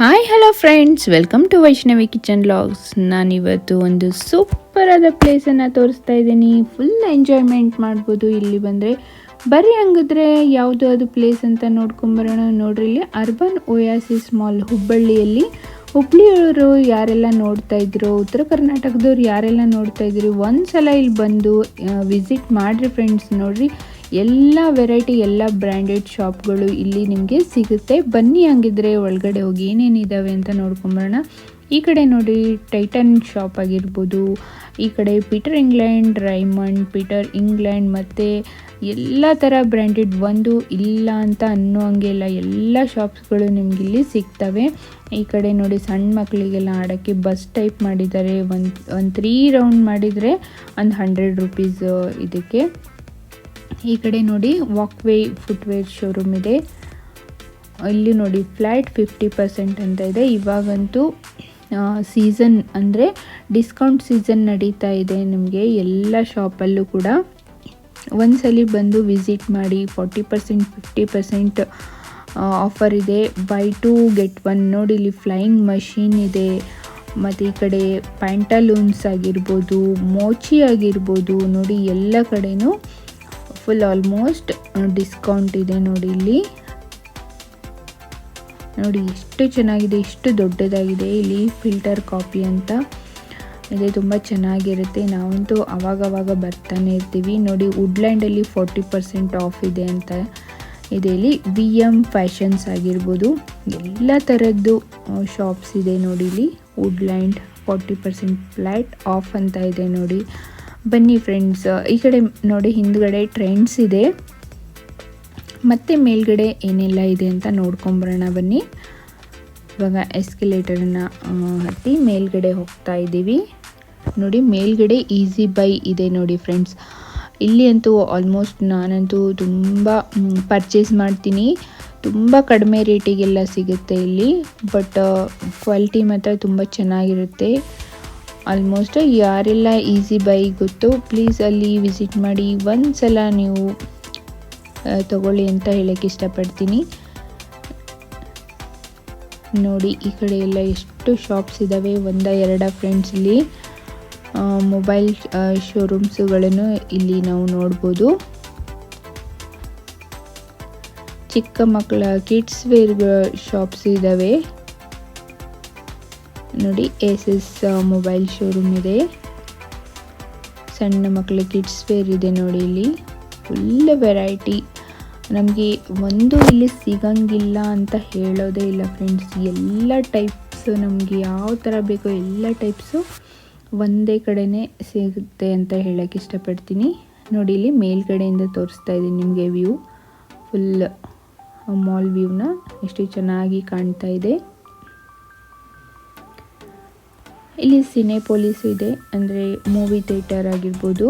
Hi hello friends welcome to Vaishnavi kitchen logs ನಾನಿವತ್ತು ಒಂದು super ಆದ ಪ್ಲೇಸನ್ನು ತೋರಿಸ್ತಾ ಇದ್ದೀನಿ. ಫುಲ್ ಎಂಜಾಯ್ಮೆಂಟ್ ಮಾಡ್ಬೋದು ಇಲ್ಲಿ ಬಂದರೆ. ಬರೀ ಹಂಗಿದ್ರೆ ಯಾವುದು ಅದು ಪ್ಲೇಸ್ ಅಂತ ನೋಡ್ಕೊಂಬರೋಣ. ನೋಡ್ರಿ ಇಲ್ಲಿ ಅರ್ಬನ್ ಓಯಾಸಿಸ್ ಮಾಲ್ ಹುಬ್ಬಳ್ಳಿಯಲ್ಲಿ ಹುಬ್ಳಿಯವರು ಯಾರೆಲ್ಲ ನೋಡ್ತಾ ಇದ್ರು, ಉತ್ತರ ಕರ್ನಾಟಕದವ್ರು ಯಾರೆಲ್ಲ ನೋಡ್ತಾ ಇದ್ರು, ಒಂದ್ಸಲ ಇಲ್ಲಿ ಬಂದು ವಿಸಿಟ್ ಮಾಡಿರಿ ಫ್ರೆಂಡ್ಸ್ ನೋಡ್ರಿ ಎಲ್ಲ ವೆರೈಟಿ, ಎಲ್ಲ ಬ್ರ್ಯಾಂಡೆಡ್ ಶಾಪ್ಗಳು ಇಲ್ಲಿ ನಿಮಗೆ ಸಿಗುತ್ತೆ. ಬನ್ನಿ ಹಂಗಿದ್ರೆ ಒಳಗಡೆ ಹೋಗಿ ಏನೇನಿದ್ದಾವೆ ಅಂತ ನೋಡ್ಕೊಂಬರೋಣ. ಈ ಕಡೆ ನೋಡಿ ಟೈಟನ್ ಶಾಪ್ ಆಗಿರ್ಬೋದು, ಈ ಕಡೆ Peter England, Raymond, Peter England ಮತ್ತು ಎಲ್ಲ ಥರ ಬ್ರ್ಯಾಂಡೆಡ್ ಒಂದು ಇಲ್ಲ ಅಂತ ಅನ್ನೋ ಹಂಗೆಲ್ಲ ಎಲ್ಲ ಶಾಪ್ಸ್ಗಳು ನಿಮ್ಗೆ ಇಲ್ಲಿ ಸಿಗ್ತವೆ. ಈ ಕಡೆ ನೋಡಿ ಸಣ್ಣ ಮಕ್ಕಳಿಗೆಲ್ಲ ಆಡೋಕ್ಕೆ ಬಸ್ ಟೈಪ್ ಮಾಡಿದ್ದಾರೆ. ಒಂದು ಒಂದು ತ್ರೀ ರೌಂಡ್ ಮಾಡಿದರೆ ಒಂದು ಹಂಡ್ರೆಡ್ ರುಪೀಸ್ ಇದಕ್ಕೆ. ಈ ಕಡೆ ನೋಡಿ ವಾಕ್ವೇ ಫುಟ್ವೇರ್ ಶೋರೂಮ್ ಇದೆ. ಇಲ್ಲಿ ನೋಡಿ ಫ್ಲ್ಯಾಟ್ ಫಿಫ್ಟಿ ಪರ್ಸೆಂಟ್ ಅಂತ ಇದೆ. ಇವಾಗಂತೂ ಸೀಸನ್ ಅಂದರೆ ಡಿಸ್ಕೌಂಟ್ ಸೀಸನ್ ನಡೀತಾ ಇದೆ ನಿಮಗೆ ಎಲ್ಲ ಶಾಪಲ್ಲೂ ಕೂಡ. ಒಂದ್ಸಲಿ ಬಂದು ವಿಸಿಟ್ ಮಾಡಿ forty percent fifty percent offer ಇದೆ. ಬೈ ಟು ಗೆಟ್ ಒನ್ ನೋಡಿ ಇಲ್ಲಿ ಫ್ಲೈಯಿಂಗ್ ಮಷೀನ್ ಇದೆ. ಮತ್ತು ಈ ಕಡೆ ಪ್ಯಾಂಟಲೂನ್ಸ್ ಆಗಿರ್ಬೋದು ಮೋಚಿ ಆಗಿರ್ಬೋದು, ನೋಡಿ ಎಲ್ಲ ಕಡೆನೂ ಫುಲ್ ಆಲ್ಮೋಸ್ಟ್ ಡಿಸ್ಕೌಂಟ್ ಇದೆ ನೋಡಿ ಇಲ್ಲಿ. ನೋಡಿ ಎಷ್ಟು ಚೆನ್ನಾಗಿದೆ, ಎಷ್ಟು ದೊಡ್ಡದಾಗಿದೆ ಇಲ್ಲಿ ಫಿಲ್ಟರ್ ಕಾಪಿ ಅಂತ. ಇದೆ ತುಂಬ ಚೆನ್ನಾಗಿರುತ್ತೆ. ನಾವಂತೂ ಅವಾಗವಾಗ ಬರ್ತಾನೆ ಇರ್ತೀವಿ. ನೋಡಿ ವುಡ್ಲ್ಯಾಂಡಲ್ಲಿ ಫೋರ್ಟಿ ಪರ್ಸೆಂಟ್ ಆಫ್ ಇದೆ ಅಂತ ಇದೆ ಇಲ್ಲಿ. ವಿ ಎಂ ಫ್ಯಾಷನ್ಸ್ ಆಗಿರ್ಬೋದು. ಎಲ್ಲ ಥರದ್ದು ಶಾಪ್ಸ್ ಇದೆ ನೋಡಿ ಇಲ್ಲಿ. Woodland forty percent flat off ಅಂತ ಇದೆ ನೋಡಿ. ಬನ್ನಿ ಫ್ರೆಂಡ್ಸ್ ಈ ಕಡೆ ನೋಡಿ ಹಿಂದ್ಗಡೆ ಟ್ರೆಂಡ್ಸ್ ಇದೆ. ಮತ್ತೆ ಮೇಲ್ಗಡೆ ಏನೆಲ್ಲ ಇದೆ ಅಂತ ನೋಡ್ಕೊಂಬರೋಣ ಬನ್ನಿ. ಇವಾಗ ಎಸ್ಕಿಲೇಟರನ್ನು ಹತ್ತಿ ಮೇಲ್ಗಡೆ ಹೋಗ್ತಾ ಇದ್ದೀವಿ. ನೋಡಿ ಮೇಲ್ಗಡೆ ಈಸಿ ಬೈ ಇದೆ ನೋಡಿ ಫ್ರೆಂಡ್ಸ್ ಇಲ್ಲಿ ಅಂತೂ ಆಲ್ಮೋಸ್ಟ್ ನಾನಂತೂ ತುಂಬ ಪರ್ಚೇಸ್ ಮಾಡ್ತೀನಿ. ತುಂಬ ಕಡಿಮೆ ರೇಟಿಗೆಲ್ಲ ಸಿಗುತ್ತೆ ಇಲ್ಲಿ. ಬಟ್ ಕ್ವಾಲಿಟಿ ಮಾತ್ರ ತುಂಬ ಚೆನ್ನಾಗಿರುತ್ತೆ. ಆಲ್ಮೋಸ್ಟ್ ಯಾರೆಲ್ಲ ಈಸಿ ಬೈ ಗೊತ್ತು. ಪ್ಲೀಸ್ ಅಲ್ಲಿ ವಿಸಿಟ್ ಮಾಡಿ. ಒಂದು ಸಲ ನೀವು ತಗೊಳ್ಳಿ ಅಂತ ಹೇಳಕ್ಕೆ ಇಷ್ಟಪಡ್ತೀನಿ. ನೋಡಿ, ಈ ಕಡೆ ಎಲ್ಲ ಎಷ್ಟು ಶಾಪ್ಸ್ ಇದ್ದಾವೆ ಒಂದ, ಎರಡ ಫ್ರೆಂಡ್ಸ್ ಇಲ್ಲಿ. ಮೊಬೈಲ್ ಶೋರೂಮ್ಸ್ಗಳನ್ನು ಇಲ್ಲಿ ನಾವು ನೋಡ್ಬೋದು. ಚಿಕ್ಕ ಮಕ್ಕಳ ಕಿಡ್ಸ್ ವೇರ್ ಶಾಪ್ಸ್ ಇದ್ದಾವೆ ನೋಡಿ ಎಸ್ ಮೊಬೈಲ್ ಶೋರೂಮ್ ಇದೆ. ಸಣ್ಣ ಮಕ್ಕಳ ಕಿಡ್ಸ್ ವೇರ್ ಇದೆ ನೋಡಿ ಇಲ್ಲಿ. ಫುಲ್ ವೆರೈಟಿ ನಮಗೆ ಒಂದು ಇಲ್ಲಿ ಸಿಗಂಗಿಲ್ಲ ಅಂತ ಹೇಳೋದೇ ಇಲ್ಲ ಫ್ರೆಂಡ್ಸ್ ಎಲ್ಲ ಟೈಪ್ಸು ನಮಗೆ ಯಾವ ಥರ ಬೇಕೋ ಎಲ್ಲ ಟೈಪ್ಸು ಒಂದೇ ಕಡೆನೇ ಸಿಗುತ್ತೆ ಅಂತ ಹೇಳೋಕ್ಕೆ ಇಷ್ಟಪಡ್ತೀನಿ. ನೋಡಿ ಇಲ್ಲಿ ಮೇಲ್ಗಡೆಯಿಂದ ತೋರಿಸ್ತಾ ಇದ್ದೀನಿ ನಿಮಗೆ ವ್ಯೂ ಫುಲ್ ಮಾಲ್ ವ್ಯೂನ ಎಷ್ಟು ಚೆನ್ನಾಗಿ ಕಾಣ್ತಾ ಇದೆ. ಇಲ್ಲಿ ಸಿನೆ ಪೊಲೀಸ್ ಇದೆ, ಅಂದರೆ ಮೂವಿ ಥಿಯೇಟರ್ ಆಗಿರ್ಬೋದು.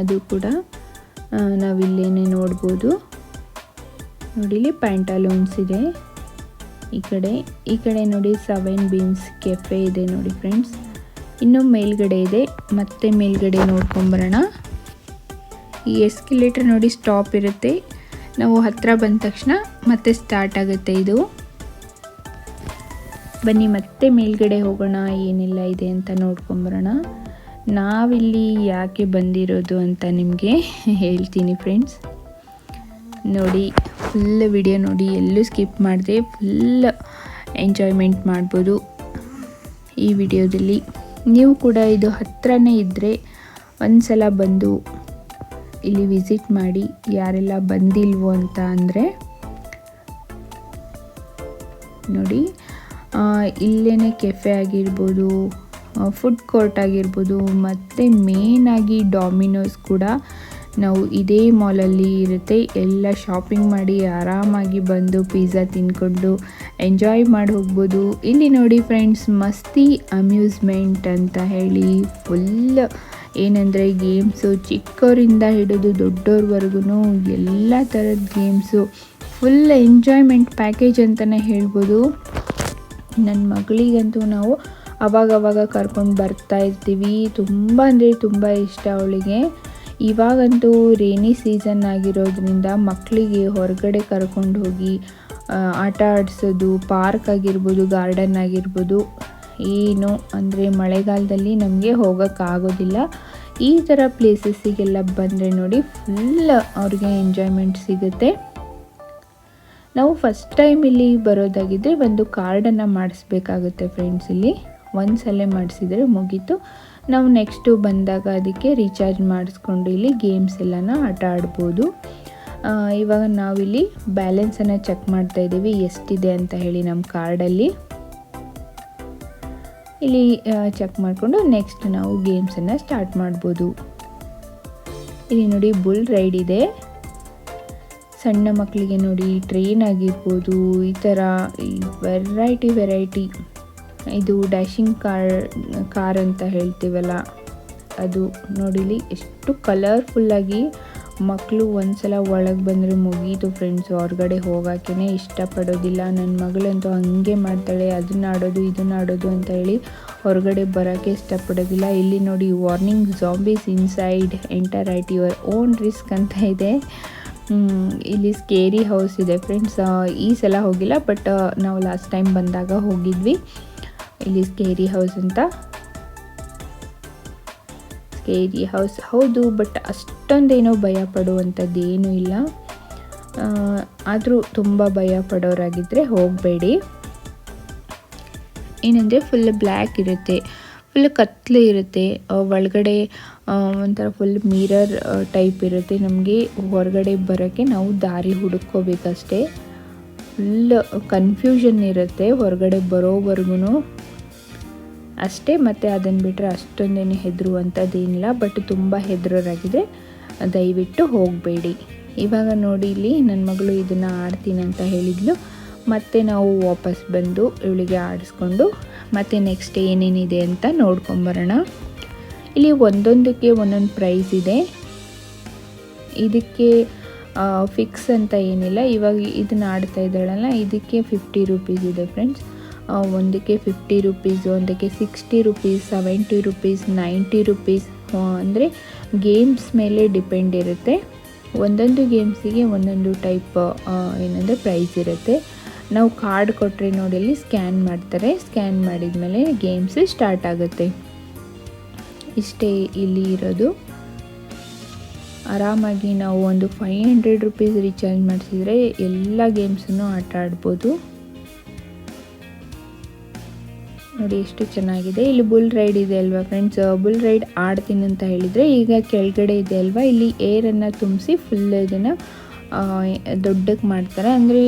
ಅದು ಕೂಡ ನಾವಿಲ್ಲೇನೆ ನೋಡ್ಬೋದು. ನೋಡಿ, ಇಲ್ಲಿ ಪ್ಯಾಂಟಾಲೂನ್ಸ್ ಇದೆ. ಈ ಕಡೆ ಈ ಕಡೆ ನೋಡಿ, ಸೆವೆನ್ ಬೀನ್ಸ್ ಕೆಫೆ ಇದೆ ನೋಡಿ ಫ್ರೆಂಡ್ಸ್. ಇನ್ನು ಮೇಲ್ಗಡೆ ಇದೆ, ಮತ್ತೆ ಮೇಲ್ಗಡೆ ನೋಡ್ಕೊಂಬರೋಣ. ಈ ಎಸ್ಕಿಲೇಟರ್ ನೋಡಿ ಸ್ಟಾಪ್ ಇರುತ್ತೆ. ನಾವು ಹತ್ತಿರ ಬಂದ ತಕ್ಷಣ ಮತ್ತೆ ಸ್ಟಾರ್ಟ್ ಆಗುತ್ತೆ ಇದು. ಬನ್ನಿ, ಮತ್ತೆ ಮೇಲ್ಗಡೆ ಹೋಗೋಣ, ಏನೆಲ್ಲ ಇದೆ ಅಂತ ನೋಡ್ಕೊಂಬರೋಣ. ನಾವಿಲ್ಲಿ ಯಾಕೆ ಬಂದಿರೋದು ಅಂತ ನಿಮಗೆ ಹೇಳ್ತೀನಿ ಫ್ರೆಂಡ್ಸ್ ನೋಡಿ ಫುಲ್ ವಿಡಿಯೋ ನೋಡಿ, ಎಲ್ಲೂ ಸ್ಕಿಪ್ ಮಾಡಿದೆ ಫುಲ್ ಎಂಜಾಯ್ಮೆಂಟ್ ಮಾಡ್ಬೋದು ಈ ವಿಡಿಯೋದಲ್ಲಿ ನೀವು ಕೂಡ ಇದು ಹತ್ತಿರನೇ ಇದ್ದರೆ ಒಂದು ಸಲ ಬಂದು ಇಲ್ಲಿ ವಿಸಿಟ್ ಮಾಡಿ, ಯಾರೆಲ್ಲ ಬಂದಿಲ್ವೋ ಅಂತ ಅಂದರೆ ನೋಡಿ. ಇಲ್ಲೇ ಕೆಫೆ ಆಗಿರ್ಬೋದು ಫುಡ್ ಕೋರ್ಟ್ ಆಗಿರ್ಬೋದು, ಮತ್ತು ಆಗಿ ಡಾಮಿನೋಸ್ ಕೂಡ ನಾವು ಇದೇ ಮಾಲಲ್ಲಿ ಇರುತ್ತೆ. ಎಲ್ಲ ಶಾಪಿಂಗ್ ಮಾಡಿ ಆರಾಮಾಗಿ ಬಂದು ಪಿಜ್ಜಾ ತಿನ್ಕೊಂಡು ಎಂಜಾಯ್ ಮಾಡಿ ಹೋಗ್ಬೋದು. ಇಲ್ಲಿ ನೋಡಿ ಫ್ರೆಂಡ್ಸ್ ಮಸ್ತಿ ಅಮ್ಯೂಸ್ಮೆಂಟ್ ಅಂತ ಹೇಳಿ ಫುಲ್ ಏನಂದರೆ ಗೇಮ್ಸು ಚಿಕ್ಕವರಿಂದ ಹಿಡಿದು ದೊಡ್ಡವ್ರವರೆಗೂ ಎಲ್ಲ ಥರದ ಗೇಮ್ಸು ಫುಲ್ ಎಂಜಾಯ್ಮೆಂಟ್ ಪ್ಯಾಕೇಜ್ ಅಂತಲೇ ಹೇಳ್ಬೋದು. ನನ್ನ ಮಗಳಿಗಂತೂ ನಾವು ಅವಾಗವಾಗ ಕರ್ಕೊಂಡು ಬರ್ತಾ ಇರ್ತೀವಿ. ತುಂಬ ಅಂದರೆ ತುಂಬ ಇಷ್ಟ ಅವಳಿಗೆ. ಇವಾಗಂತೂ ರೇನಿ ಸೀಸನ್ ಆಗಿರೋದ್ರಿಂದ ಮಕ್ಕಳಿಗೆ ಹೊರಗಡೆ ಕರ್ಕೊಂಡು ಹೋಗಿ ಆಟ ಆಡಿಸೋದು ಪಾರ್ಕ್ ಆಗಿರ್ಬೋದು ಗಾರ್ಡನ್ ಆಗಿರ್ಬೋದು ಏನು ಅಂದರೆ ಮಳೆಗಾಲದಲ್ಲಿ ನಮಗೆ ಹೋಗೋಕ್ಕಾಗೋದಿಲ್ಲ ಈ ಥರ ಪ್ಲೇಸಸ್ಸಿಗೆಲ್ಲ ಬಂದರೆ ನೋಡಿ ಫುಲ್ ಅವ್ರಿಗೆ ಎಂಜಾಯ್ಮೆಂಟ್ ಸಿಗುತ್ತೆ. ನಾವು ಫಸ್ಟ್ ಟೈಮ್ ಇಲ್ಲಿ ಬರೋದಾಗಿದ್ದರೆ ಒಂದು ಕಾರ್ಡನ್ನು ಮಾಡಿಸ್ಬೇಕಾಗುತ್ತೆ ಫ್ರೆಂಡ್ಸ್ ಇಲ್ಲಿ. ಒಂದು ಸಲ ಮಾಡಿಸಿದರೆ ಮುಗೀತು. ನಾವು ನೆಕ್ಸ್ಟು ಬಂದಾಗ ಅದಕ್ಕೆ ರೀಚಾರ್ಜ್ ಮಾಡಿಸ್ಕೊಂಡು ಇಲ್ಲಿ ಗೇಮ್ಸ್ ಎಲ್ಲನ ಆಟ ಆಡ್ಬೋದು. ಇವಾಗ ನಾವಿಲ್ಲಿ ಬ್ಯಾಲೆನ್ಸನ್ನು ಚೆಕ್ ಮಾಡ್ತಾ ಇದ್ದೀವಿ, ಎಷ್ಟಿದೆ ಅಂತ ಹೇಳಿ ನಮ್ಮ ಕಾರ್ಡಲ್ಲಿ ಇಲ್ಲಿ ಚೆಕ್ ಮಾಡಿಕೊಂಡು ನೆಕ್ಸ್ಟ್ ನಾವು ಗೇಮ್ಸನ್ನು ಸ್ಟಾರ್ಟ್ ಮಾಡ್ಬೋದು. ಇಲ್ಲಿ ನೋಡಿ ಬುಲ್ ರೈಡ್ ಇದೆ. ಸಣ್ಣ ಮಕ್ಕಳಿಗೆ ನೋಡಿ ಟ್ರೈನ್ ಆಗಿರ್ಬೋದು, ಈ ಥರ ವೆರೈಟಿ ವೆರೈಟಿ ಇದು ಡ್ಯಾಶಿಂಗ್ ಕಾರ್ ಕಾರ್ ಅಂತ ಹೇಳ್ತೀವಲ್ಲ, ಅದು ನೋಡಿಲಿ ಎಷ್ಟು ಕಲರ್ಫುಲ್ಲಾಗಿ ಮಕ್ಕಳು ಒಂದ್ಸಲ ಒಳಗೆ ಬಂದರೆ ಮುಗೀತು ಫ್ರೆಂಡ್ಸ್ ಹೊರಗಡೆ ಹೋಗೋಕ್ಕೇ ಇಷ್ಟಪಡೋದಿಲ್ಲ. ನನ್ನ ಮಗಳಂತೂ ಹಂಗೆ ಮಾಡ್ತಾಳೆ, ಅದನ್ನ ಆಡೋದು, ಇದನ್ನ ಆಡೋದು ಅಂತ ಹೇಳಿ ಹೊರಗಡೆ ಬರೋಕ್ಕೆ ಇಷ್ಟಪಡೋದಿಲ್ಲ. ಇಲ್ಲಿ ನೋಡಿ warning zombies inside enter at your own risk ಅಂತ ಇದೆ. ಇಲ್ಲಿ ಸ್ಕೇರಿ ಹೌಸ್ ಇದೆ ಫ್ರೆಂಡ್ಸ್ ಈ ಸಲ ಹೋಗಿಲ್ಲ ಬಟ್ ನಾವು ಲಾಸ್ಟ್ ಟೈಮ್ ಬಂದಾಗ ಹೋಗಿದ್ವಿ. ಇಲ್ಲಿ ಸ್ಕೇರಿ ಹೌಸ್ ಅಂತ. ಸ್ಕೇರಿ ಹೌಸ್ ಹೌದು ಬಟ್ ಅಷ್ಟೊಂದೇನೋ ಭಯ ಪಡುವಂಥದ್ದು ಏನೂ ಇಲ್ಲ. ಆದರೂ ತುಂಬ ಭಯ ಪಡೋರಾಗಿದ್ದರೆ ಹೋಗಬೇಡಿ. ಏನಂದರೆ ಫುಲ್ ಬ್ಲ್ಯಾಕ್ ಇರುತ್ತೆ ಫುಲ್ ಕತ್ತಲೆ ಇರುತ್ತೆ ಒಳಗಡೆ ಒಂಥರ ಫುಲ್ ಮಿರರ್ ಟೈಪ್ ಇರುತ್ತೆ. ನಮಗೆ ಹೊರಗಡೆ ಬರೋಕ್ಕೆ ನಾವು ದಾರಿ ಹುಡುಕೋಬೇಕಷ್ಟೇ ಫುಲ್ ಕನ್ಫ್ಯೂಷನ್ ಇರುತ್ತೆ ಹೊರಗಡೆ ಬರೋವರೆಗೂ ಅಷ್ಟೇ ಮತ್ತು ಅದನ್ನು ಬಿಟ್ಟರೆ ಅಷ್ಟೊಂದೇನು ಹೆದರುವಂಥದ್ದೇನಿಲ್ಲ ಬಟ್ ತುಂಬ ಹೆದರೋರಾಗಿದೆ. ದಯವಿಟ್ಟು ಹೋಗಬೇಡಿ. ಇವಾಗ ನೋಡಿ ಇಲ್ಲಿ ನನ್ನ ಮಗಳು ಇದನ್ನು ಆಡ್ತೀನಿ ಅಂತ ಹೇಳಿದ್ಲು. ಮತ್ತೆ ನಾವು ವಾಪಸ್ ಬಂದು ಇವಳಿಗೆ ಆಡಿಸ್ಕೊಂಡು ಮತ್ತೆ ನೆಕ್ಸ್ಟ್ ಏನೇನಿದೆ ಅಂತ ನೋಡ್ಕೊಂಬರೋಣ. ಇಲ್ಲಿ ಒಂದೊಂದಕ್ಕೆ ಒಂದೊಂದು ಪ್ರೈಸ್ ಇದೆ. ಇದಕ್ಕೆ ಫಿಕ್ಸ್ ಅಂತ ಏನಿಲ್ಲ. ಇವಾಗ ಇದನ್ನ ಆಡ್ತಾ ಇದ್ದಾಳಲ್ಲ, ಇದಕ್ಕೆ ಫಿಫ್ಟಿ ರುಪೀಸ್ ಇದೆ ಫ್ರೆಂಡ್ಸ್ ಒಂದಕ್ಕೆ ಫಿಫ್ಟಿ ರುಪೀಸ್ ಒಂದಕ್ಕೆ sixty rupees seventy rupees ninety rupees ಅಂದರೆ ಗೇಮ್ಸ್ ಮೇಲೆ ಡಿಪೆಂಡ್ ಇರುತ್ತೆ. ಒಂದೊಂದು ಗೇಮ್ಸಿಗೆ ಒಂದೊಂದು ಟೈಪ್ ಏನಂದರೆ ಪ್ರೈಸ್ ಇರುತ್ತೆ. ನಾವು ಕಾರ್ಡ್ ಕೊಟ್ಟರೆ ನೋಡಿ, ಅಲ್ಲಿ ಸ್ಕ್ಯಾನ್ ಮಾಡ್ತಾರೆ. ಸ್ಕ್ಯಾನ್ ಮಾಡಿದ ಮೇಲೆ ಗೇಮ್ಸ್ ಸ್ಟಾರ್ಟ್ ಆಗುತ್ತೆ. ಇಷ್ಟೇ ಇಲ್ಲಿ ಇರೋದು. ಆರಾಮಾಗಿ ನಾವು ಒಂದು ಫೈವ್ ಹಂಡ್ರೆಡ್ ರುಪೀಸ್ ರೀಚಾರ್ಜ್ ಮಾಡಿಸಿದರೆ ಎಲ್ಲ ಗೇಮ್ಸನ್ನು ಆಟ ಆಡ್ಬೋದು. ನೋಡಿ ಎಷ್ಟು ಚೆನ್ನಾಗಿದೆ. ಇಲ್ಲಿ ಬುಲ್ ರೈಡ್ ಇದೆ ಅಲ್ವಾ ಫ್ರೆಂಡ್ಸ್ ಬುಲ್ ರೈಡ್ ಆಡ್ತೀನಿ ಅಂತ ಹೇಳಿದರೆ ಈಗ ಕೆಳಗಡೆ ಇದೆ ಅಲ್ವಾ? ಇಲ್ಲಿ ಏರನ್ನು ತುಂಬಿಸಿ ಫುಲ್ ಇದನ್ನು ದೊಡ್ಡಕ್ಕೆ ಮಾಡ್ತಾರೆ. ಅಂದರೆ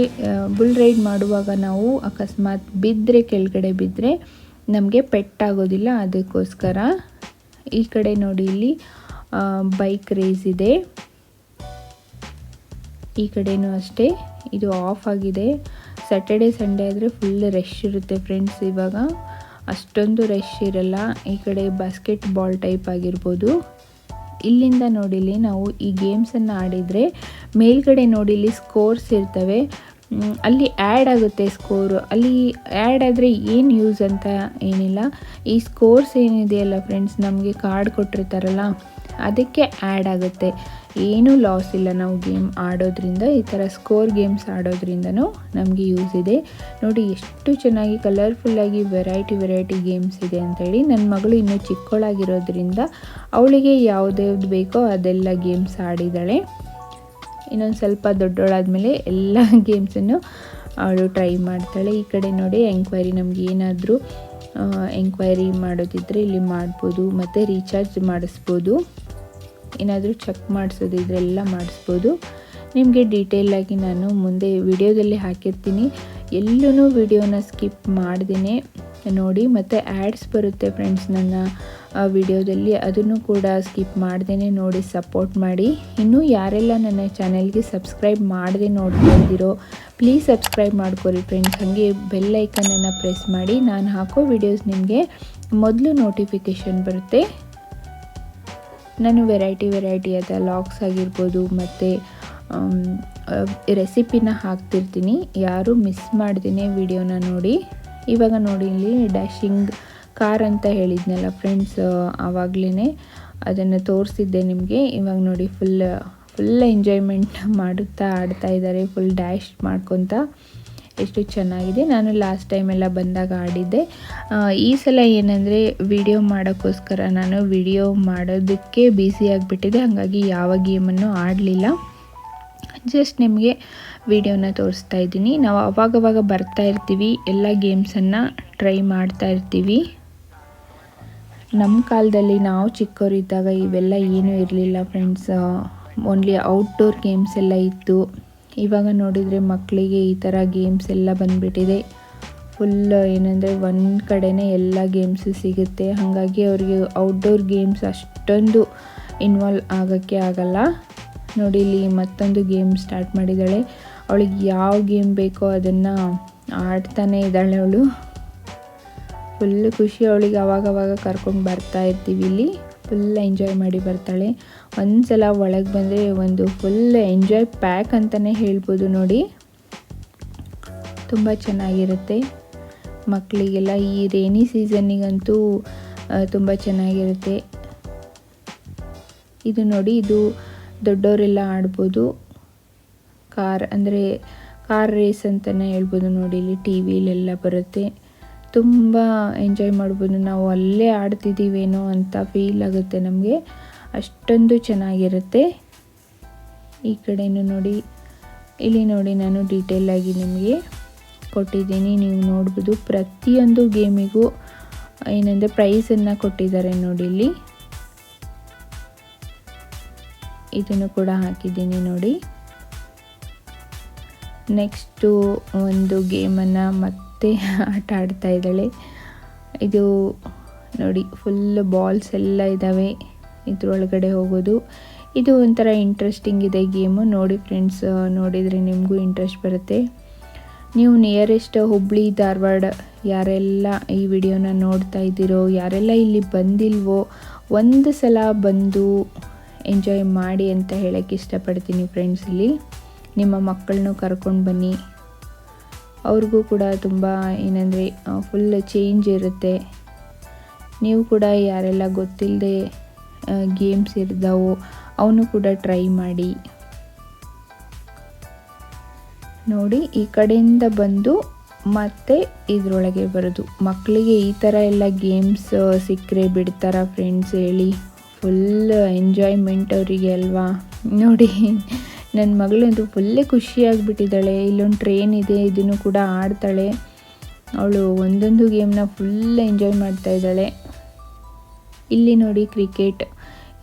ಬುಲ್ ರೈಡ್ ಮಾಡುವಾಗ ನಾವು ಅಕಸ್ಮಾತ್ ಬಿದ್ದರೆ ಕೆಳಗಡೆ ಬಿದ್ದರೆ ನಮಗೆ ಪೆಟ್ಟಾಗೋದಿಲ್ಲ ಅದಕ್ಕೋಸ್ಕರ ಈ ಕಡೆ ನೋಡಿ ಇಲ್ಲಿ ಬೈಕ್ ರೇಸ್ ಇದೆ. ಈ ಕಡೆನೂ ಅಷ್ಟೇ, ಇದು ಆಫ್ ಆಗಿದೆ. ಸ್ಯಾಟರ್ಡೆ ಸಂಡೇ ಆದರೆ ಫುಲ್ ರಶ್ ಇರುತ್ತೆ ಫ್ರೆಂಡ್ಸ್ ಇವಾಗ. ಅಷ್ಟೊಂದು ರಶ್ ಇರಲ್ಲ, ಈ ಕಡೆ ಬಾಸ್ಕೆಟ್ ಬಾಲ್ ಟೈಪ್ ಆಗಿರ್ಬೋದು. ಇಲ್ಲಿಂದ ನೋಡಿಲಿ ನಾವು ಈ ಗೇಮ್ಸನ್ನು ಆಡಿದರೆ ಮೇಲ್ಗಡೆ ನೋಡಿಲಿ ಸ್ಕೋರ್ಸ್ ಇರ್ತವೆ. ಅಲ್ಲಿ ಆ್ಯಡ್ ಆಗುತ್ತೆ ಸ್ಕೋರು ಅಲ್ಲಿ ಆ್ಯಡ್ ಆದರೆ ಏನು ಯೂಸ್ ಅಂತ ಏನಿಲ್ಲ. ಈ ಸ್ಕೋರ್ಸ್ ಏನಿದೆಯಲ್ಲ ಫ್ರೆಂಡ್ಸ್ ನಮಗೆ ಕಾರ್ಡ್ ಕೊಟ್ಟಿರ್ತಾರಲ್ಲ, ಅದಕ್ಕೆ ಆ್ಯಡ್ ಆಗುತ್ತೆ. ಏನೂ ಲಾಸ್ ಇಲ್ಲ ನಾವು ಗೇಮ್ ಆಡೋದ್ರಿಂದ, ಈ ಥರ ಸ್ಕೋರ್ ಗೇಮ್ಸ್ ಆಡೋದ್ರಿಂದನೂ ನಮಗೆ ಯೂಸ್ ಇದೆ. ನೋಡಿ, ಎಷ್ಟು ಚೆನ್ನಾಗಿ ಕಲರ್ಫುಲ್ಲಾಗಿ ವೆರೈಟಿ ವೆರೈಟಿ ಗೇಮ್ಸ್ ಇದೆ ಅಂತೇಳಿ ನನ್ನ ಮಗಳು ಇನ್ನೂ ಚಿಕ್ಕವಳಾಗಿರೋದ್ರಿಂದ ಅವಳಿಗೆ ಯಾವುದ್ಯಾವ್ದು ಬೇಕೋ ಅದೆಲ್ಲ ಗೇಮ್ಸ್ ಆಡಿದ್ದಾಳೆ ಇನ್ನೊಂದು ಸ್ವಲ್ಪ ದೊಡ್ಡೋಳಾದಮೇಲೆ ಎಲ್ಲ ಗೇಮ್ಸನ್ನು ಅವಳು ಟ್ರೈ ಮಾಡ್ತಾಳೆ. ಈ ಕಡೆ ನೋಡಿ ಎಂಕ್ವೈರಿ ನಮ್ಗೆ ಏನಾದರೂ ಎಂಕ್ವೈರಿ ಮಾಡೋದಿದ್ರೆ ಇಲ್ಲಿ ಮಾಡ್ಬೋದು, ಮತ್ತು ರೀಚಾರ್ಜ್ ಮಾಡಿಸ್ಬೋದು. ಏನಾದರೂ ಚೆಕ್ ಮಾಡಿಸೋದಿದ್ರೆ ಎಲ್ಲ ಮಾಡಿಸ್ಬೋದು. ನಿಮಗೆ ಡೀಟೇಲಾಗಿ ನಾನು ಮುಂದೆ ವಿಡಿಯೋದಲ್ಲಿ ಹಾಕಿರ್ತೀನಿ. ಎಲ್ಲೂ ವಿಡಿಯೋನ ಸ್ಕಿಪ್ ಮಾಡ್ದೇ ನೋಡಿ, ಮತ್ತು ಆ್ಯಡ್ಸ್ ಬರುತ್ತೆ ಫ್ರೆಂಡ್ಸ್ ನನ್ನ. ವಿಡಿಯೋದಲ್ಲಿ ಅದನ್ನು ಕೂಡ ಸ್ಕಿಪ್ ಮಾಡ್ದೇ ನೋಡಿ ಸಪೋರ್ಟ್ ಮಾಡಿ. ಇನ್ನೂ ಯಾರೆಲ್ಲ ನನ್ನ ಚಾನೆಲ್ಗೆ ಸಬ್ಸ್ಕ್ರೈಬ್ ಮಾಡದೆ ನೋಡ್ಕೊಂಡಿರೋ ಪ್ಲೀಸ್ ಸಬ್ಸ್ಕ್ರೈಬ್ ಮಾಡ್ಕೊರಿ ಫ್ರೆಂಡ್ಸ್ ಹಾಗೆ ಬೆಲ್ ಐಕನನ್ನು ಪ್ರೆಸ್ ಮಾಡಿ. ನಾನು ಹಾಕೋ ವಿಡಿಯೋಸ್ ನಿಮಗೆ ಮೊದಲು ನೋಟಿಫಿಕೇಷನ್ ಬರುತ್ತೆ. ನಾನು ವೆರೈಟಿ ವೆರೈಟಿಯಾದ ಲಾಕ್ಸ್ ಆಗಿರ್ಬೋದು, ಮತ್ತು ರೆಸಿಪಿನ ಹಾಕ್ತಿರ್ತೀನಿ. ಯಾರು ಮಿಸ್ ಮಾಡ್ದೇ ವಿಡಿಯೋನ ನೋಡಿ. ಇವಾಗ ನೋಡಿ ಇಲ್ಲಿ ಡ್ಯಾಶಿಂಗ್ ಕಾರ್ ಅಂತ ಹೇಳಿದ್ನಲ್ಲ ಫ್ರೆಂಡ್ಸ್ ಆವಾಗಲೇ ಅದನ್ನು ತೋರಿಸಿದ್ದೆ ನಿಮಗೆ. ಇವಾಗ ನೋಡಿ ಫುಲ್ ಫುಲ್ ಎಂಜಾಯ್ಮೆಂಟ್ ಮಾಡುತ್ತಾ ಆಡ್ತಾ ಇದ್ದಾರೆ ಫುಲ್ ಡ್ಯಾಶ್ ಮಾಡ್ಕೊತ. ಎಷ್ಟು ಚೆನ್ನಾಗಿದೆ. ನಾನು ಲಾಸ್ಟ್ ಟೈಮೆಲ್ಲ ಬಂದಾಗ ಆಡಿದ್ದೆ. ಈ ಸಲ ಏನಂದರೆ ವಿಡಿಯೋ ಮಾಡೋಕ್ಕೋಸ್ಕರ ನಾನು ವಿಡಿಯೋ ಮಾಡೋದಕ್ಕೆ ಬ್ಯುಸಿ ಆಗಿಬಿಟ್ಟಿದೆ ಹಾಗಾಗಿ ಯಾವ ಗೇಮನ್ನು ಆಡಲಿಲ್ಲ. ಜಸ್ಟ್ ನಿಮಗೆ ವಿಡಿಯೋನ ತೋರಿಸ್ತಾ ಇದ್ದೀನಿ. ನಾವು ಅವಾಗವಾಗ ಬರ್ತಾ ಇರ್ತೀವಿ. ಎಲ್ಲ ಗೇಮ್ಸನ್ನು ಟ್ರೈ ಮಾಡ್ತಾ ಇರ್ತೀವಿ. ನಮ್ಮ ಕಾಲದಲ್ಲಿ ನಾವು ಚಿಕ್ಕವರಿದ್ದಾಗ ಇವೆಲ್ಲ ಏನೂ ಇರಲಿಲ್ಲ ಫ್ರೆಂಡ್ಸ್ ಓನ್ಲಿ ಔಟ್ಡೋರ್ ಗೇಮ್ಸ್ ಎಲ್ಲ ಇತ್ತು. ಇವಾಗ ನೋಡಿದರೆ ಮಕ್ಕಳಿಗೆ ಈ ಥರ ಗೇಮ್ಸ್ ಎಲ್ಲ ಬಂದುಬಿಟ್ಟಿದೆ. ಫುಲ್ ಏನಂದರೆ ಒಂದು ಕಡೆನೇ ಎಲ್ಲ ಗೇಮ್ಸ್ ಸಿಗುತ್ತೆ. ಹಾಗಾಗಿ ಅವರಿಗೆ ಔಟ್ಡೋರ್ ಗೇಮ್ಸ್ ಅಷ್ಟೊಂದು ಇನ್ವಾಲ್ವ್ ಆಗೋಕ್ಕೆ ಆಗಲ್ಲ. ನೋಡಿ, ಇಲ್ಲಿ ಮತ್ತೊಂದು ಗೇಮ್ ಸ್ಟಾರ್ಟ್ ಮಾಡಿದ್ದಾಳೆ. ಅವಳಿಗೆ ಯಾವ ಗೇಮ್ ಬೇಕೋ ಅದನ್ನು ಆಡ್ತಾನೆ ಇದ್ದಾಳೆ ಅವಳು. ಫುಲ್ ಖುಷಿ ಅವಳಿಗೆ ಅವಾಗವಾಗ ಕರ್ಕೊಂಡು ಬರ್ತಾ ಇರ್ತೀವಿ ಇಲ್ಲಿ. ಫುಲ್ ಎಂಜಾಯ್ ಮಾಡಿ ಬರ್ತಾಳೆ. ಒಂದು ಸಲ ಒಳಗೆ ಬಂದರೆ ಒಂದು ಫುಲ್ ಎಂಜಾಯ್ ಪ್ಯಾಕ್ ಅಂತಲೇ ಹೇಳ್ಬೋದು ನೋಡಿ. ತುಂಬ ಚೆನ್ನಾಗಿರುತ್ತೆ. ಮಕ್ಕಳಿಗೆಲ್ಲ ಈ ರೇನಿ ಸೀಸನ್ನಿಗಂತೂ ತುಂಬ ಚೆನ್ನಾಗಿರುತ್ತೆ. ಇದು ನೋಡಿ, ಇದು ದೊಡ್ಡವರೆಲ್ಲ ಆಡ್ಬೋದು. ಕಾರ್ ಅಂದರೆ, ಕಾರ್ ರೇಸ್ ಅಂತಲೇ ಹೇಳ್ಬೋದು ನೋಡಿ, ಇಲ್ಲಿ ಟಿ ವಿಲೆಲ್ಲ ಬರುತ್ತೆ. ತುಂಬ ಎಂಜಾಯ್ ಮಾಡ್ಬೋದು. ನಾವು ಅಲ್ಲೇ ಆಡ್ತಿದ್ದೀವೇನೋ ಅಂತ ಫೀಲ್ ಆಗುತ್ತೆ ನಮಗೆ. ಅಷ್ಟೊಂದು ಚೆನ್ನಾಗಿರುತ್ತೆ. ಈ ಕಡೆಯೂ ನೋಡಿ. ಇಲ್ಲಿ ನೋಡಿ ನಾನು ಡೀಟೇಲಾಗಿ ನಿಮಗೆ ಕೊಟ್ಟಿದ್ದೀನಿ. ನೀವು ನೋಡ್ಬೋದು ಪ್ರತಿಯೊಂದು ಗೇಮಿಗೂ ಏನಂದರೆ ಪ್ರೈಸನ್ನು ಕೊಟ್ಟಿದ್ದಾರೆ ನೋಡಿ ಇಲ್ಲಿ. ಇದನ್ನು ಕೂಡ ಹಾಕಿದ್ದೀನಿ ನೋಡಿ. ನೆಕ್ಸ್ಟು ಒಂದು ಗೇಮನ್ನು ಮತ್ತೆ ಆಟ ಆಡ್ತಾ ಇದ್ದಾಳೆ. ಇದು ನೋಡಿ ಫುಲ್ ಬಾಲ್ಸ್ ಎಲ್ಲ ಇದ್ದಾವೆ ಇದ್ರೊಳಗಡೆ ಹೋಗೋದು. ಇದು ಒಂಥರ ಇಂಟ್ರೆಸ್ಟಿಂಗ್ ಇದೆ ಗೇಮು. ನೋಡಿ ಫ್ರೆಂಡ್ಸ್ ನೋಡಿದರೆ ನಿಮಗೂ ಇಂಟ್ರೆಸ್ಟ್ ಬರುತ್ತೆ. ನೀವು ನಿಯರೆಸ್ಟ್ ಹುಬ್ಳಿ ಧಾರವಾಡ ಯಾರೆಲ್ಲ ಈ ವಿಡಿಯೋನ ನೋಡ್ತಾ ಇದ್ದೀರೋ, ಯಾರೆಲ್ಲ ಇಲ್ಲಿ ಬಂದಿಲ್ವೋ, ಒಂದು ಸಲ ಬಂದು ಎಂಜಾಯ್ ಮಾಡಿ ಅಂತ ಹೇಳೋಕ್ಕೆ ಇಷ್ಟಪಡ್ತೀನಿ ಫ್ರೆಂಡ್ಸ್ ಇಲ್ಲಿ. ನಿಮ್ಮ ಮಕ್ಕಳನ್ನು ಕರ್ಕೊಂಡು ಬನ್ನಿ. ಅವ್ರಿಗೂ ಕೂಡ ತುಂಬ ಏನಂದರೆ ಫುಲ್ ಚೇಂಜ್ ಇರುತ್ತೆ. ನೀವು ಕೂಡ ಯಾರೆಲ್ಲ ಗೊತ್ತಿಲ್ಲದೆ ಗೇಮ್ಸ್ ಇರ್ದಾವೋ, ಅವನು ಕೂಡ ಟ್ರೈ ಮಾಡಿ. ನೋಡಿ, ಈ ಕಡೆಯಿಂದ ಬಂದು ಮತ್ತೆ ಇದರೊಳಗೆ ಬರೋದು. ಮಕ್ಕಳಿಗೆ ಈ ಥರ ಎಲ್ಲ ಗೇಮ್ಸ್ ಸಿಕ್ಕರೆ ಬಿಡ್ತಾರ ಫ್ರೆಂಡ್ಸ್ ಹೇಳಿ? ಫುಲ್ ಎಂಜಾಯ್ಮೆಂಟ್ ಅವರಿಗೆ ಅಲ್ವಾ? ನೋಡಿ. ನನ್ನ ಮಗಳಂತೂ ಫುಲ್ಲೇ ಖುಷಿಯಾಗಿಬಿಟ್ಟಿದ್ದಾಳೆ ಇಲ್ಲೊಂದು ಟ್ರೈನ್ ಇದೆ, ಇದನ್ನು ಕೂಡ ಆಡ್ತಾಳೆ. ಅವಳು ಒಂದೊಂದು ಗೇಮ್ನ ಫುಲ್ ಎಂಜಾಯ್ ಮಾಡ್ತಾ ಇದ್ದಾಳೆ. ಇಲ್ಲಿ ನೋಡಿ ಕ್ರಿಕೆಟ್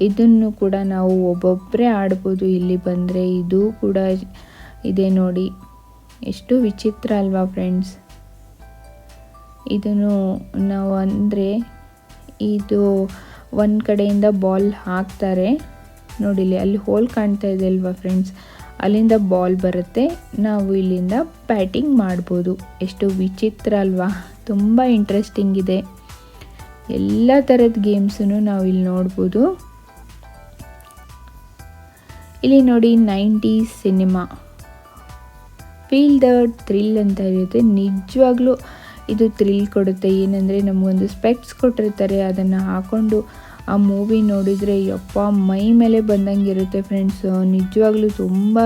ಇದನ್ನು ಕೂಡ ನಾವು ಒಬ್ಬೊಬ್ಬರೇ ಆಡ್ಬೋದು. ಇಲ್ಲಿ ಬಂದರೆ ಇದು ಕೂಡ ಇದೆ ನೋಡಿ. ಎಷ್ಟು ವಿಚಿತ್ರ ಅಲ್ವಾ ಫ್ರೆಂಡ್ಸ್ ಇದನ್ನು ನಾವು ಅಂದರೆ ಇದು ಒಂದು ಕಡೆಯಿಂದ ಬಾಲ್ ಹಾಕ್ತಾರೆ. ನೋಡಿಲಿ ಅಲ್ಲಿ ಹೋಲ್ ಕಾಣ್ತಾ ಇದೆ ಅಲ್ವಾ ಫ್ರೆಂಡ್ಸ್ ಅಲ್ಲಿಂದ ಬಾಲ್ ಬರುತ್ತೆ. ನಾವು ಇಲ್ಲಿಂದ ಬ್ಯಾಟಿಂಗ್ ಮಾಡ್ಬೋದು. ಎಷ್ಟು ವಿಚಿತ್ರ ಅಲ್ವಾ? ತುಂಬ ಇಂಟ್ರೆಸ್ಟಿಂಗ್ ಇದೆ. ಎಲ್ಲ ಥರದ ಗೇಮ್ಸನ್ನು ನಾವು ಇಲ್ಲಿ ನೋಡ್ಬೋದು. ಇಲ್ಲಿ ನೋಡಿ ninety cinema feel the thrill ಅಂತ ಇರುತ್ತೆ. ನಿಜವಾಗ್ಲೂ ಇದು ಥ್ರಿಲ್ ಕೊಡುತ್ತೆ. ಏನಂದರೆ ನಮಗೊಂದು ಸ್ಪೆಕ್ಟ್ಸ್ ಕೊಟ್ಟಿರ್ತಾರೆ. ಅದನ್ನು ಹಾಕ್ಕೊಂಡು ಆ ಮೂವಿ ನೋಡಿದರೆ, ಯಪ್ಪ, ಮೈ ಮೇಲೆ ಬಂದಂಗೆ ಇರುತ್ತೆ ಫ್ರೆಂಡ್ಸ್ ನಿಜವಾಗ್ಲೂ ತುಂಬ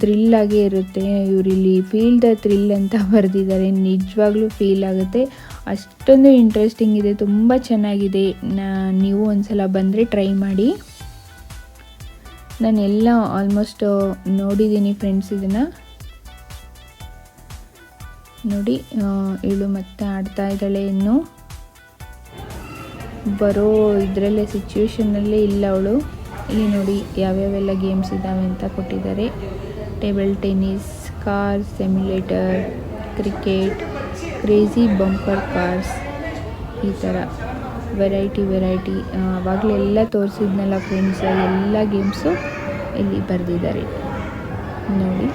ಥ್ರಿಲ್ಲಾಗೇ ಇರುತ್ತೆ. ಇವರಿಲ್ಲಿ ಫೀಲ್ ದ ಥ್ರಿಲ್ ಅಂತ ಬರೆದಿದ್ದಾರೆ. ನಿಜವಾಗ್ಲೂ ಫೀಲ್ ಆಗುತ್ತೆ. ಅಷ್ಟೊಂದು ಇಂಟ್ರೆಸ್ಟಿಂಗ್ ಇದೆ. ತುಂಬ ಚೆನ್ನಾಗಿದೆ. ನಾ, ನೀವು ಒಂದ್ಸಲ ಬಂದರೆ ಟ್ರೈ ಮಾಡಿ. ನಾನು ಎಲ್ಲ ಆಲ್ಮೋಸ್ಟ್ ನೋಡಿದ್ದೀನಿ ಫ್ರೆಂಡ್ಸ್ ಇದನ್ನು. ನೋಡಿ ಇವಳು ಮತ್ತೆ ಆಡ್ತಾ ಇದ್ದಾಳೆ ಇನ್ನು. ಬರೋ ಇದರಲ್ಲೇ ಸಿಚುವೇಶನ್ನಲ್ಲೇ ಇಲ್ಲ ಅವಳು. ಇಲ್ಲಿ ನೋಡಿ ಯಾವ್ಯಾವೆಲ್ಲ ಗೇಮ್ಸ್ ಇದ್ದಾವೆ ಅಂತ ಕೊಟ್ಟಿದ್ದಾರೆ. Table tennis car simulator, cricket, crazy bumper cars ಈ ಥರ. Variety variety. ಆವಾಗಲೇ ಎಲ್ಲ ತೋರಿಸಿದ್ನಲ್ಲ ಫ್ರೆಂಡ್ಸ್ ಎಲ್ಲ ಗೇಮ್ಸು ಇಲ್ಲಿ ಬರೆದಿದ್ದಾರೆ. ನೋಡಿ.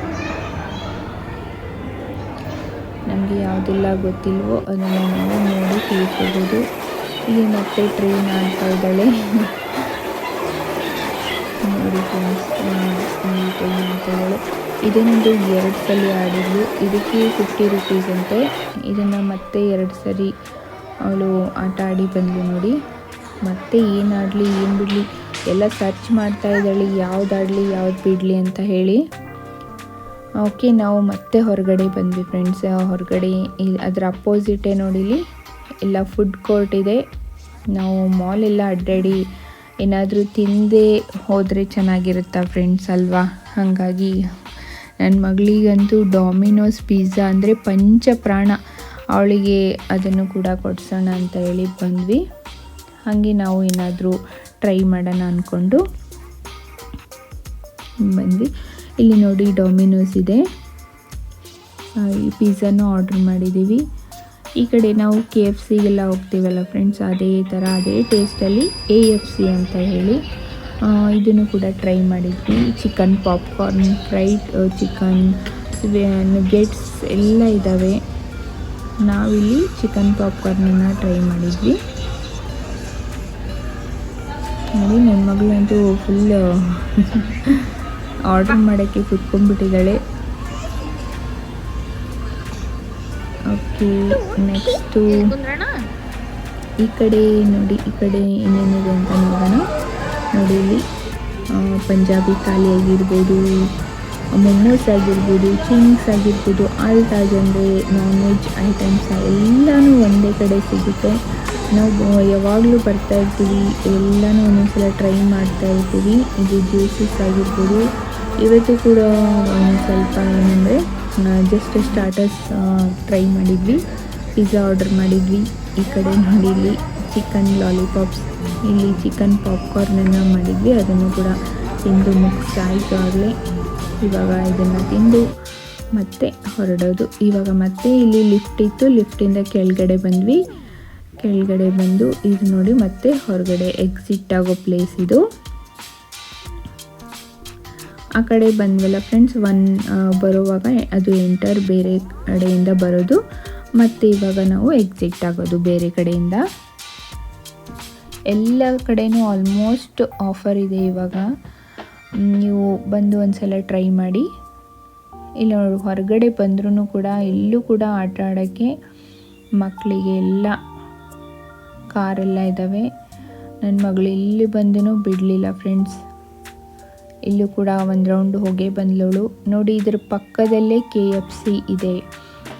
ನಮಗೆ ಯಾವುದೆಲ್ಲ ಗೊತ್ತಿಲ್ವೋ ಅದನ್ನು ನಾವು ನೋಡಿ ತಿಳ್ಕೊಬೋದು. ಇಲ್ಲಿ ಮತ್ತೆ ಟ್ರೈನ್ ಮಾಡ್ತಾ ಇದ್ದಾಳೆ. ನೋಡಿ ಟ್ರೈನ್ ಅಂತ ಇದ್ದಾಳೆ. ಎರಡು ಸಲ ಆಡಿದ್ಲು. ಇದಕ್ಕೆ ಫಿಫ್ಟಿ ರುಪೀಸ್ ಅಂತೆ. ಇದನ್ನು ಮತ್ತೆ ಎರಡು ಸರಿ ಅವಳು ಆಟ ಆಡಿ ಬಂದ್ಲು ನೋಡಿ. ಮತ್ತೆ ಏನು ಆಡಲಿ ಏನು ಬಿಡಲಿ? ಎಲ್ಲ ಸರ್ಚ್ ಮಾಡ್ತಾ ಇದ್ದಾಳೆ. ಯಾವುದಾಡಲಿ, ಯಾವ್ದು ಬಿಡಲಿ ಅಂತ ಹೇಳಿ. ಓಕೆ, ನಾವು ಮತ್ತೆ ಹೊರಗಡೆ ಬಂದ್ವಿ ಫ್ರೆಂಡ್ಸ್ ಹೊರಗಡೆ ಅದರ ಅಪೋಸಿಟೇ ನೋಡಿಲಿ ಎಲ್ಲ ಫುಡ್ ಕೋರ್ಟ್ ಇದೆ. ನಾವು ಮಾಲ್ ಎಲ್ಲ ಅಡ್ಡಾಡಿ ಏನಾದರೂ ತಿಂದೇ ಹೋದರೆ ಚೆನ್ನಾಗಿರುತ್ತಾ ಫ್ರೆಂಡ್ಸ್ ಅಲ್ವಾ? ಹಾಗಾಗಿ ನನ್ನ ಮಗಳಿಗಂತೂ ಡಾಮಿನೋಸ್ ಪಿಜ್ಜಾ ಅಂದರೆ ಪಂಚಪ್ರಾಣ. ಅವಳಿಗೆ ಅದನ್ನು ಕೂಡ ಕೊಡ್ಸೋಣ ಅಂತ ಹೇಳಿ ಬಂದ್ವಿ. ಹಾಗೆ ನಾವು ಏನಾದರೂ ಟ್ರೈ ಮಾಡೋಣ ಅಂದ್ಕೊಂಡು ಬಂದ್ವಿ. ಇಲ್ಲಿ ನೋಡಿ ಡೊಮಿನೋಸ್ ಇದೆ. ಈ ಪಿಜ್ಜಾನು ಆರ್ಡ್ರ್ ಮಾಡಿದ್ದೀವಿ. ಈ ಕಡೆ ನಾವು ಕೆ ಎಫ್ ಸಿಗೆಲ್ಲ ಹೋಗ್ತೀವಲ್ಲ ಫ್ರೆಂಡ್ಸ್ ಅದೇ ಥರ ಅದೇ ಟೇಸ್ಟಲ್ಲಿ ಎ ಎಫ್ ಸಿ ಅಂತ ಹೇಳಿ. ಇದನ್ನು ಕೂಡ ಟ್ರೈ ಮಾಡಿದ್ವಿ. Chicken popcorn fried chicken nuggets ಎಲ್ಲ ಇದ್ದಾವೆ ನಾವಿಲ್ಲಿ ಚಿಕನ್ ಪಾಪ್ಕಾರ್ನನ್ನು ಟ್ರೈ ಮಾಡಿದ್ವಿ. ನೋಡಿ ನನ್ನ ಮಗಳಂತೂ ಫುಲ್ ಆರ್ಡರ್ ಮಾಡೋಕ್ಕೆ ಕುತ್ಕೊಂಡ್ಬಿಟ್ಟಿದ್ದಾಳೆ. ಓಕೆ ನೆಕ್ಸ್ಟು ಈ ಕಡೆ ನೋಡಿ, ಈ ಕಡೆ ಏನೇನಿದೆ ಅಂತ ನೋಡೋಣ. ನೋಡಿ ಇಲ್ಲಿ ಪಂಜಾಬಿ ಥಾಲಿ ಆಗಿರ್ಬೋದು ಮೊಮೋಸ್ ಆಗಿರ್ಬೋದು, ಚಿಂಗ್ಸ್ ಆಗಿರ್ಬೋದು, ಆಲ್ ತಾಜ್ ಅಂದರೆ ನಾನ್ ವೆಜ್ ಐಟಮ್ಸ್ ಎಲ್ಲನೂ ಒಂದೇ ಕಡೆ ಸಿಗುತ್ತೆ. ನಾವು ಯಾವಾಗಲೂ ಬರ್ತಾ ಇರ್ತೀವಿ, ಎಲ್ಲನೂ ಒಂದೊಂದ್ಸಲ ಟ್ರೈ ಮಾಡ್ತಾ ಇರ್ತೀವಿ. ಇದು ಜ್ಯೂಸಸ್ ಆಗಿರ್ಬೋದು. ಇವತ್ತು ಕೂಡ ಒಂದು ಸ್ವಲ್ಪ ಏನಂದರೆ ಜಸ್ಟ್ ಸ್ಟಾರ್ಟರ್ಸ್ ಟ್ರೈ ಮಾಡಿದ್ವಿ. ಪಿಜ್ಜಾ ಆರ್ಡರ್ ಮಾಡಿದ್ವಿ. ಈ ಕಡೆ ನೋಡಿ ಚಿಕನ್ ಲಾಲಿಪಾಪ್ಸ್ ಇಲ್ಲಿ ಚಿಕನ್ ಪಾಪ್ಕಾರ್ನನ್ನು ಮಾಡಿದ್ವಿ. ಅದನ್ನು ಕೂಡ ತಿಂದು ಮುಗಿಸಾಯಿತು ಆಗಲೇ. ಇವಾಗ ಇದನ್ನು ತಿಂದು ಮತ್ತೆ ಹೊರಡೋದು. ಇವಾಗ ಮತ್ತೆ ಇಲ್ಲಿ ಲಿಫ್ಟ್ ಇತ್ತು. ಲಿಫ್ಟಿಂದ ಕೆಳಗಡೆ ಬಂದ್ವಿ. ಕೆಳಗಡೆ ಬಂದು ಇದು ನೋಡಿ ಮತ್ತೆ ಹೊರಗಡೆ ಎಕ್ಸಿಟ್ ಆಗೋ ಪ್ಲೇಸ್ ಇದು. ಆ ಕಡೆ ಬಂದ್ವಲ್ಲ ಫ್ರೆಂಡ್ಸ್ ಒನ್ ಬರುವಾಗ ಅದು ಎಂಟರ್ ಬೇರೆ ಕಡೆಯಿಂದ ಬರೋದು. ಮತ್ತು ಇವಾಗ ನಾವು ಎಕ್ಸಿಟ್ ಆಗೋದು ಬೇರೆ ಕಡೆಯಿಂದ. ಎಲ್ಲ ಕಡೆನೂ ಆಲ್ಮೋಸ್ಟ್ ಆಫರ್ ಇದೆ ಇವಾಗ. ನೀವು ಬಂದು ಒಂದ್ಸಲ ಟ್ರೈ ಮಾಡಿ. ಇಲ್ಲ, ಹೊರಗಡೆ ಬಂದ್ರೂ ಕೂಡ ಎಲ್ಲೂ ಕೂಡ ಆಟ ಆಡೋಕ್ಕೆ ಮಕ್ಕಳಿಗೆ ಎಲ್ಲ ಕಾರೆಲ್ಲ ಇದ್ದಾವೆ ನನ್ನ ಮಗಳು ಇಲ್ಲಿ ಬಂದೂ ಬಿಡಲಿಲ್ಲ ಫ್ರೆಂಡ್ಸ್ ಇಲ್ಲೂ ಕೂಡ ಒಂದು ರೌಂಡ್ ಹೋಗೇ ಬಂದಳು ನೋಡಿ, ಇದ್ರ ಪಕ್ಕದಲ್ಲೇ ಕೆ ಎಫ್ ಸಿ ಇದೆ.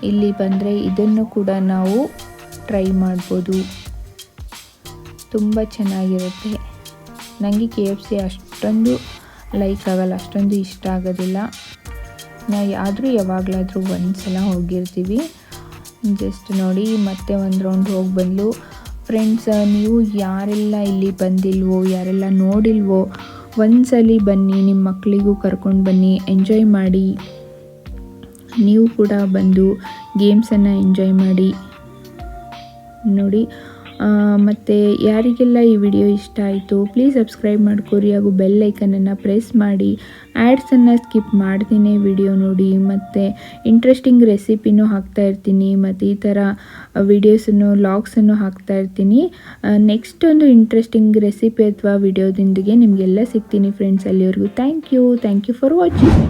ಇಲ್ಲಿ ಬಂದರೆ ಇದನ್ನು ಕೂಡ ನಾವು ಟ್ರೈ ಮಾಡ್ಬೋದು. ತುಂಬ ಚೆನ್ನಾಗಿರುತ್ತೆ. ನನಗೆ ಕೆ ಎಫ್ ಸಿ ಅಷ್ಟೊಂದು ಲೈಕ್ ಆಗಲ್ಲ, ಅಷ್ಟೊಂದು ಇಷ್ಟ ಆಗೋದಿಲ್ಲ. ನಾ ಆದರೂ ಯಾವಾಗಲಾದರೂ ಒಂದು ಸಲ ಹೋಗಿರ್ತೀವಿ. ಜಸ್ಟ್ ನೋಡಿ, ಮತ್ತೆ ಒಂದು ರೌಂಡ್ ಹೋಗಿ ಬಂದು ಫ್ರೆಂಡ್ಸ್ ನೀವು ಯಾರೆಲ್ಲ ಇಲ್ಲಿ ಬಂದಿಲ್ವೋ, ಯಾರೆಲ್ಲ ನೋಡಿಲ್ವೋ ಒಂದ್ಸಲಿ ಬನ್ನಿ ನಿಮ್ಮ ಮಕ್ಕಳಿಗೂ ಕರ್ಕೊಂಡು ಬನ್ನಿ, ಎಂಜಾಯ್ ಮಾಡಿ. ನೀವು ಕೂಡ ಬಂದು ಗೇಮ್ಸನ್ನು ಎಂಜಾಯ್ ಮಾಡಿ. ನೋಡಿ ಮತ್ತು ಯಾರಿಗೆಲ್ಲ ಈ ವಿಡಿಯೋ ಇಷ್ಟ ಆಯಿತು ಪ್ಲೀಸ್ ಸಬ್ಸ್ಕ್ರೈಬ್ ಮಾಡ್ಕೊರಿ. ಹಾಗೂ ಬೆಲ್ ಐಕನನ್ನು ಪ್ರೆಸ್ ಮಾಡಿ. ಆ್ಯಡ್ಸನ್ನು ಸ್ಕಿಪ್ ಮಾಡ್ತೀನಿ ವಿಡಿಯೋ ನೋಡಿ. ಮತ್ತು ಇಂಟ್ರೆಸ್ಟಿಂಗ್ ರೆಸಿಪಿನೂ ಹಾಕ್ತಾ ಇರ್ತೀನಿ. ಮತ್ತು ಈ ಥರ ವಿಡಿಯೋಸನ್ನು ಲಾಗ್ಸನ್ನು ಹಾಕ್ತಾ ಇರ್ತೀನಿ. ನೆಕ್ಸ್ಟ್ ಒಂದು ಇಂಟ್ರೆಸ್ಟಿಂಗ್ ರೆಸಿಪಿ ಅಥವಾ ವಿಡಿಯೋದೊಂದಿಗೆ ನಿಮಗೆಲ್ಲ ಸಿಗ್ತೀನಿ ಫ್ರೆಂಡ್ಸ್ ಅಲ್ಲಿವರೆಗೂ thank you thank you for watching